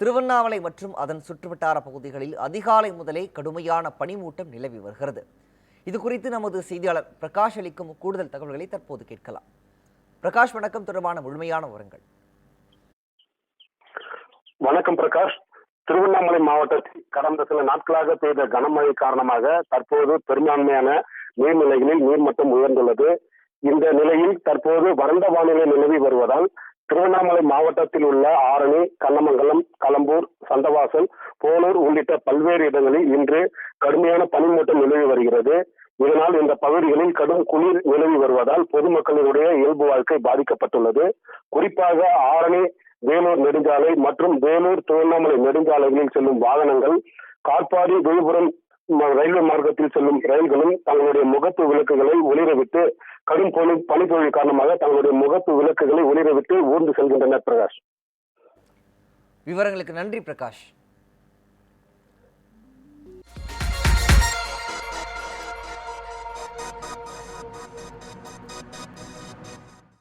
திருவண்ணாமலை மற்றும் அதன் சுற்றுவட்டார பகுதிகளில் அதிகாலை முதலே கடுமையான பனிமூட்டம் நிலவி வருகிறது. இது குறித்து நமது செய்தியாளர் பிரகாஷ் அளிக்கும் கூடுதல் தகவல்களை தற்போது கேட்கலாம். பிரகாஷ் வணக்கம். தொடர்பான முழுமையான விவரங்கள். வணக்கம் பிரகாஷ். திருவண்ணாமலை மாவட்டத்தில் கடந்த சில நாட்களாக பெய்த கனமழை காரணமாக தற்போது பெரும்பான்மையான நீர்நிலைகளில் நீர்மட்டம் உயர்ந்துள்ளது. இந்த நிலையில் தற்போது வறண்ட வானிலை நிலவி வருவதால் திருவண்ணாமலை மாவட்டத்தில் உள்ள ஆரணி கண்ணமங்கலம் களம்பூர் சந்தவாசல் போலூர் உள்ளிட்ட பல்வேறு இடங்களில் இன்று கடுமையான பனிமூட்டம் நிலவி வருகிறது. இதனால் இந்த பகுதிகளில் கடும் குளிர் நிலவி வருவதால் பொதுமக்களினுடைய இயல்பு வாழ்க்கை பாதிக்கப்பட்டுள்ளது. குறிப்பாக ஆரணி வேலூர் நெடுஞ்சாலை மற்றும் வேலூர் திருவண்ணாமலை நெடுஞ்சாலைகளில் செல்லும் வாகனங்கள் காட்பாடி விழுப்புரம் ரயில்வே மார்க்கத்தில் செல்லும் ரயில்களும் தங்களுடைய முகப்பு விளக்குகளை ஒளிரவிட்டு கடும் பனி பனிப்பொழிவு காரணமாக தங்களுடைய முகப்பு விளக்குகளை ஒளிரவிட்டு ஊர்ந்து செல்கின்றனர் பிரகாஷ். விவரங்களுக்கு நன்றி பிரகாஷ்.